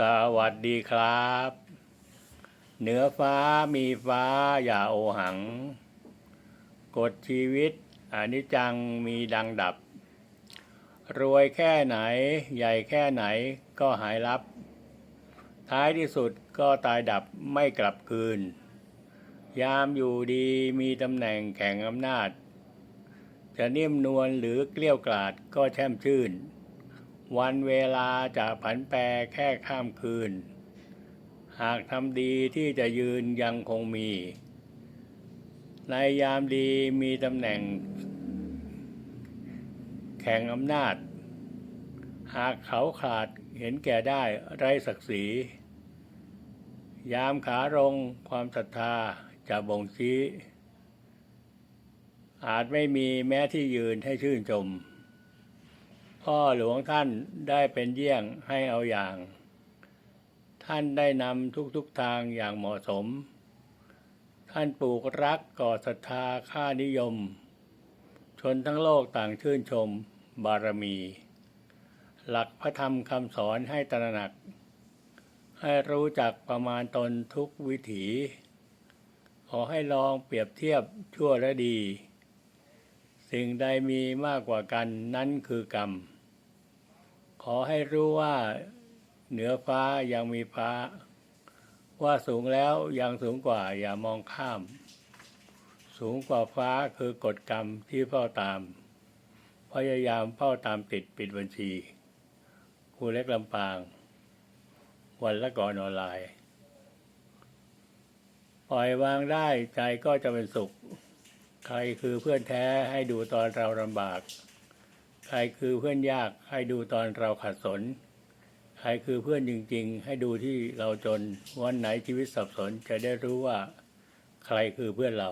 สวัสดีครับ เหนือฟ้ามีฟ้าอย่าโอหัง กฎชีวิตอนิจจังมีดังดับ รวยแค่ไหนใหญ่แค่ไหนก็หายลับ ท้ายที่สุดก็ตายดับไม่กลับคืน ยามอยู่ดีมีตำแหน่งแข่งอำนาจ จะนิ่มนวลหรือเกลี้ยวกล่อดก็แช่มชื่น วันเวลาจะผันแปรแค่ข้ามคืน หากทำดีที่จะยืนยังคงมี ในยามดีมีตำแหน่ง แข่งอำนาจ หากเขาขาดเห็นแก่ได้ไรศักดิ์ศรียามขาลงความศรัทธาจะบ่งชี้ อาจไม่มีแม้ที่ยืนให้ชื่นชม พ่อหลวงท่านได้เป็นเยี่ยงให้เอาอย่าง ท่านได้นำทุกๆทางอย่างเหมาะสม ท่านปลูกรักก่อศรัทธาค่านิยม ชนทั้งโลกต่างชื่นชม บารมี หลักพระธรรมคำสอนให้ตระหนัก ให้รู้จักประมาณตนทุกวิถี ขอให้ลองเปรียบเทียบชั่วและดี สิ่งใดมีมากกว่ากันนั้นคือกรรม ขอให้รู้ว่าเหนือฟ้ายังมีฟ้า ว่าสูงแล้วยังสูงกว่าอย่ามองข้าม สูงกว่าฟ้าคือกฎกรรมที่เฝ้าตาม พยายามเฝ้าตามติดปิดบัญชีครูเล็กลำปาง วันละก่อนออนไลน์ ปล่อยวางได้ใจก็จะเป็นสุข ใครคือเพื่อนแท้ให้ดูตอนเราลำบาก ใครคือเพื่อนยากให้ดูตอนเราขัดสน ใครคือเพื่อนจริง ๆ ให้ดูที่เราจน วันไหนชีวิตสับสนจะได้รู้ว่า ใครคือเพื่อนเรา